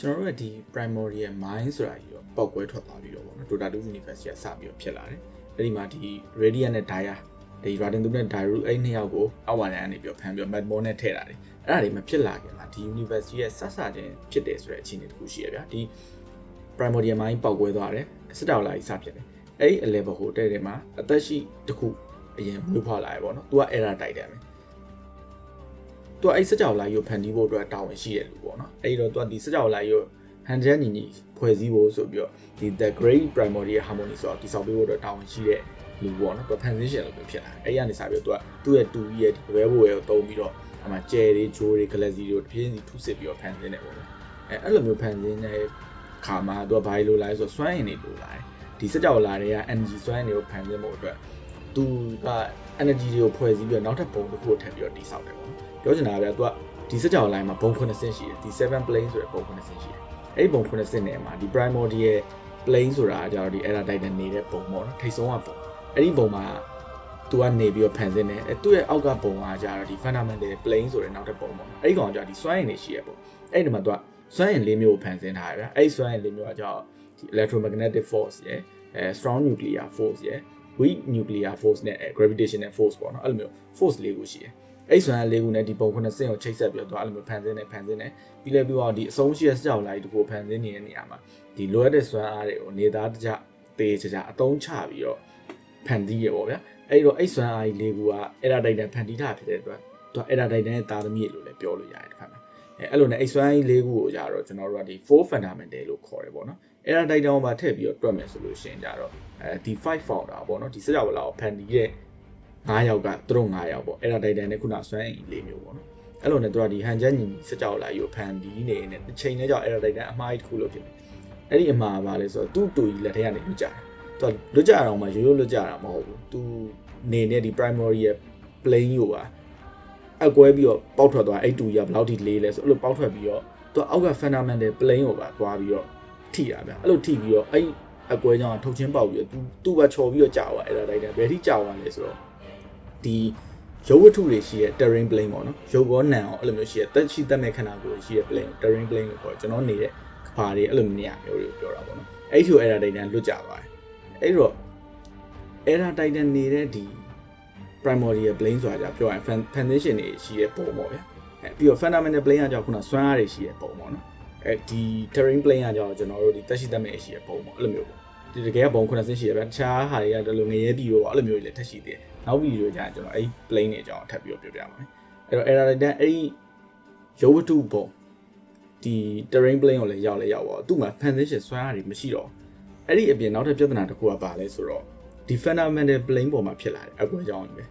ကျွန်တော်တို့ရဲ့ဒီ primordial mind ဆိုတာကြီးတော့ပောက်ကွဲထွက်သွားပြီးတော့ဗောနော် Dota 2 University ကစပြီးတော့ဖြစ်လာတယ်အဲ့ဒီမှာဒီ Radiant နဲ့ Dia ဒီ Raden 2နဲ့ Dairu အဲ့နှစ်ယောက်ကိုအောက်ဝါဒန်ကနေပြီးတော့ဖမ်းပြီးတော့ Madball နဲ့ထည့်တာတယ်အဲ့ဒါတွေမဖြစ်လာခင်မှာဒီ University ရဲ့ဆက်ဆချင်းဖြစ်တယ်ဆိုတဲ့အခြေအနေတစ်ခုရှိရဗျာဒီ primordial mind ပောက်ကွဲသွားတယ်စစ်တောက်လာကြီးစဖြစ်တယ်အဲ့ဒီ level ဟိုတဲ့တယ်မှာအသက်ရှိတစ်ခုအရင်မွေးဖွားလာရပေါ့နော် तू က error တိုက်တယ်မယ် သူကအဲ့စကြောက်လာရုပ်ဖန်တီးဖို့အတွက်တာဝန်ရှိရလူပေါ့နော်အဲ့တော့သူကဒီစကြောက်လာရုပ်ဟန်ဂျန်ညီညီဖွဲ့စည်းဖို့ဆိုပြီးတော့ဒီ the great primordial harmony ဆိုတော့ဒီဆောင်ပေးဖို့အတွက်တာဝန်ရှိတဲ့လူပေါ့နော်သူ transition လို့ပြောဖြစ်လာအဲ့ရနေစားပြီးတော့သူကသူ့ရဲ့တူကြီးရဲ့ဒီဘဲဘိုရဲ့ကိုတုံးပြီးတော့အမှကျဲတွေဂျိုးတွေ galaxy တွေတပြင်းစီထုစစ်ပြီးတော့ဖန်ဆင်းနေပေါ့နော်အဲ့အဲ့လိုမျိုးဖန်ဆင်းတဲ့ခါမှာသူကဘာလို့လဲဆိုတော့စွမ်းရည်နေလို့လာတယ်ဒီစကြောက်လာတွေက energy စွမ်းရည်တွေကိုဖန်ဆင်းဖို့အတွက်သူက energy တွေကိုဖွဲ့စည်းပြီးတော့နောက်ထပ်ပုံတစ်ခုကိုထပ်ပြီးတော့တိဆောက်တယ်ပေါ့နော် ပြောချင်တာကဗျာသူကဒီစစ်ကြောင် line မှာဘုံ90ရှိတယ်ဒီ7 plane ဆိုတဲ့ဘုံ90ရှိတယ်အဲ့ဘုံ90နဲ့မှာဒီ primordial ရဲ့ plane ဆိုတာကကျတော့ဒီ error titan နေတဲ့ဘုံပေါ့နော်ထိတ်ဆုံးကဘုံအဲ့ဒီဘုံမှာသူကနေပြီးတော့ဖန်ဆင်းတယ်အဲသူ့ရဲ့အောက်ကဘုံကကျတော့ဒီ fundamental plane ဆိုတဲ့နောက်တစ်ဘုံပေါ့နော်အဲ့ဒီကောင်ကကျတော့ဒီစွမ်းရည်တွေရှိရပေါ့အဲ့ဒီမှာသူကစွမ်းရည်လေးမျိုးကိုဖန်ဆင်းထားရဗျာအဲ့ဒီစွမ်းရည်လေးမျိုးကကျတော့ဒီ electromagnetic force ရယ်အဲ strong nuclear force ရယ် weak nuclear force နဲ့ gravitational force ပေါ့နော်အဲ့လိုမျိုး force လေးကိုရှိတယ် အဲ့စွမ်းအားလေးခုနဲ့ဒီပုံခုနှစ်ဆင့်ကိုချိတ်ဆက်ပြီးတော့အဲ့လိုမျိုးဖန်ဆင်းနေဖန်ဆင်းနေပြီးလဲပြီးတော့ဒီအဆုံးရှိတဲ့စကြောက်လိုက်တကူဖန်ဆင်းနေတဲ့နေရာမှာဒီလိုအပ်တဲ့စွမ်းအားတွေကိုနေသားတကြပေးချကြအတုံးချပြီးတော့ဖန်တီးရပေါ့ဗျာအဲ့တော့အဲ့စွမ်းအားကြီးလေးခုကအဲ့ဒါတိုက်တန်ဖန်တီးထားဖြစ်တဲ့အတွက်သူကအဲ့ဒါတိုက်တန်ရဲ့တာသမီလို့လည်းပြောလို့ရတယ်တစ်ခါမှာအဲအဲ့လိုနဲ့အဲ့စွမ်းအားကြီးလေးခုကိုကြတော့ကျွန်တော်တို့ကဒီ4 fundamental လို့ခေါ်တယ်ပေါ့နော်အဲ့ဒါတိုက်တန်ကိုပါထည့်ပြီးတော့တွက်မယ်ဆိုလို့ရှိရင်ကြတော့အဲဒီ5 founder ပေါ့နော်ဒီစကြောက်လာကိုဖန်တီးရဲ့ 9ယောက်ကသူတို့9ယောက်ပေါ့အဲ့ဒါတိုက်တန်နဲ့ခုနစွမ်းအင်လေးမျိုးပေါ့နော်အဲ့လိုနဲ့သူကဒီဟန်ချက်ညီစကြောက်လာယူဖန်တီးနေနေတစ်ချိန်နဲ့ကြောက်အဲ့ဒါတိုက်တန်အမှားကြီးတစ်ခုလို့ဖြစ်တယ်အဲ့ဒီအမှားပါလဲဆိုတော့သူ့တူကြီးလက်ထဲကနေလွတ်ကြတယ်သူကလွတ်ကြအောင်မှရိုးရိုးလွတ်ကြတာမဟုတ်ဘူးသူနေနေဒီ primary ရဲ့ plane ကိုပါအကွဲပြီးတော့ပေါက်ထွက်သွားအဲ့တူကြီးကဘယ်လောက်ထိလေးလဲဆိုအဲ့လိုပေါက်ထွက်ပြီးတော့သူအောက်က fundamental plane ကိုပါသွားပြီးတော့ထိတာဗျအဲ့လိုထိပြီးတော့အဲ့အကွဲကြောင့်ထုတ်ချင်းပေါက်ပြီးတော့သူသူ့ဘာချော်ပြီးတော့ကြာသွားအဲ့ဒါတိုက်တယ်ဘယ်ထိကြာသွားလဲဆိုတော့ ဒီရုပ်ဝတ္ထုတွေရှိတဲ့ terrain plane ပေါ့နော်ရုပ်ကောနံအောင်အဲ့လိုမျိုးရှိတဲ့တက်ရှိတက်မဲ့ခန္ဓာကိုယ်ရှိတဲ့ plane terrain plane လို့ခေါ်ကျွန်တော်နေတဲ့ကဘာတွေအဲ့လိုနေရာမျိုးတွေကိုပြောတာပေါ့နော်အဲ့ဒီကိုအဲ့ဒါတိုက်တယ်လွတ်ကြသွားတယ်အဲ့တော့အဲ့ဒါတိုက်တယ်နေတဲ့ဒီ primordial plane ဆိုတာじゃပြောရရင် foundation တွေရှိတဲ့ပုံပေါ့ဗျာအဲပြီးတော့ fundamental plane ကကြောင့်ခုနစွမ်းအားတွေရှိတဲ့ပုံပေါ့နော်အဲဒီ terrain plane ကကြောင့်ကျွန်တော်တို့ဒီတက်ရှိတက်မဲ့ရှိတဲ့ပုံပေါ့အဲ့လိုမျိုးပေါ့ ဒီတကယ်ကပုံခုနှစ်ဆင်းရှိတယ်ဗျာတခြားဟာတွေကတလူငရဲပြီးတော့အဲ့လိုမျိုးတွေလည်းထက်ရှိသေးတယ်နောက်ဗီဒီယိုကျရင်ကျွန်တော်အဲ့ plane တွေအကြောင်းထပ်ပြီးတော့ပြောပြပါမယ်အဲ့တော့ error တန်းအဲ့ဒီရုပ်ဝတ္ထုပုံဒီ terrain plane ကိုလည်းရောက်လဲရောက်ပါတော့သူ့မှာ foundation စွမ်းအားတွေမရှိတော့အဲ့ဒီအပြင်နောက်ထပ်ပြဿနာတစ်ခုကပါလဲဆိုတော့ဒီ fundamental plane ပေါ်မှာဖြစ်လာတယ်အကွဲကြောင်းကြီးပဲ